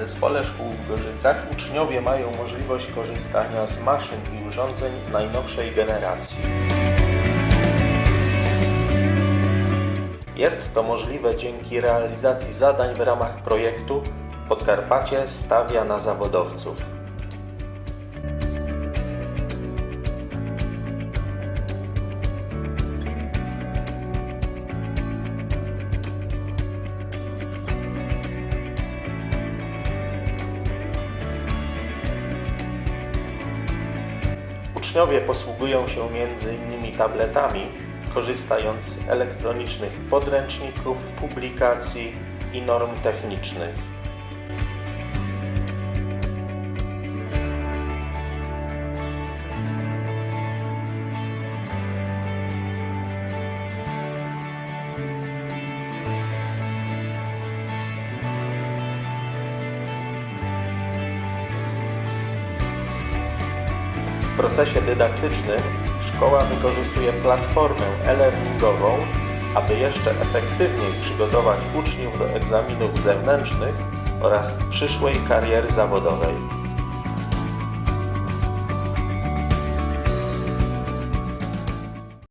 Zespole Szkół w Gorzycach uczniowie mają możliwość korzystania z maszyn i urządzeń najnowszej generacji. Jest to możliwe dzięki realizacji zadań w ramach projektu Podkarpacie stawia na zawodowców. Uczniowie posługują się m.in. tabletami, korzystając z elektronicznych podręczników, publikacji i norm technicznych. W procesie dydaktycznym szkoła wykorzystuje platformę e-learningową, aby jeszcze efektywniej przygotować uczniów do egzaminów zewnętrznych oraz przyszłej kariery zawodowej.